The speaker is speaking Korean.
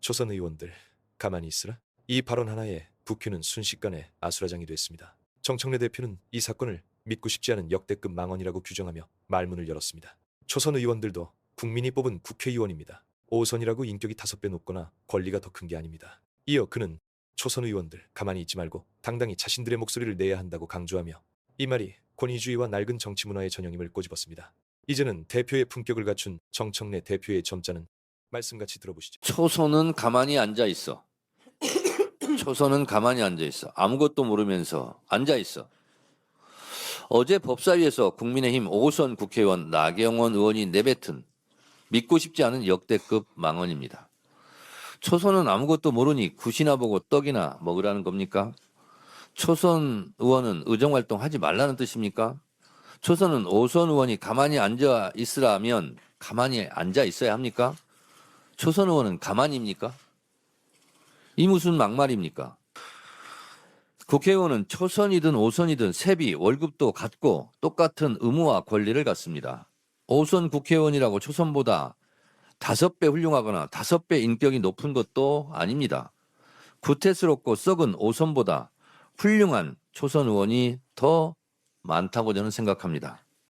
초선 의원들 가만히 있으라. 이 발언 하나에 국회는 순식간에 아수라장이 됐습니다. 정청래 대표는 이 사건을 믿고 싶지 않은 역대급 망언이라고 규정하며 말문을 열었습니다. 초선 의원들도 국민이 뽑은 국회의원입니다. 5선이라고 인격이 다섯 배 높거나 권리가 더 큰 게 아닙니다. 이어 그는 초선 의원들 가만히 있지 말고 당당히 자신들의 목소리를 내야 한다고 강조하며 이 말이 권위주의와 낡은 정치 문화의 전형임을 꼬집었습니다. 이제는 대표의 품격을 갖춘 정청래 대표의 점자는 말씀 같이 들어보시죠. 초선은 가만히 앉아 있어. 초선은 가만히 앉아 있어. 아무것도 모르면서 앉아 있어. 어제 법사위에서 국민의힘 5선 국회의원 나경원 의원이 내뱉은 믿고 싶지 않은 역대급 망언입니다. 초선은 아무것도 모르니 굿이나 보고 떡이나 먹으라는 겁니까? 초선 의원은 의정활동 하지 말라는 뜻입니까? 초선은 5선 의원이 가만히 앉아 있으라면 가만히 앉아 있어야 합니까? 초선 의원은 가만입니까? 이 무슨 막말입니까? 국회의원은 초선이든 오선이든 세비, 월급도 같고 똑같은 의무와 권리를 갖습니다. 오선 국회의원이라고 초선보다 다섯 배 훌륭하거나 다섯 배 인격이 높은 것도 아닙니다. 구태스럽고 썩은 오선보다 훌륭한 초선 의원이 더 많다고 저는 생각합니다.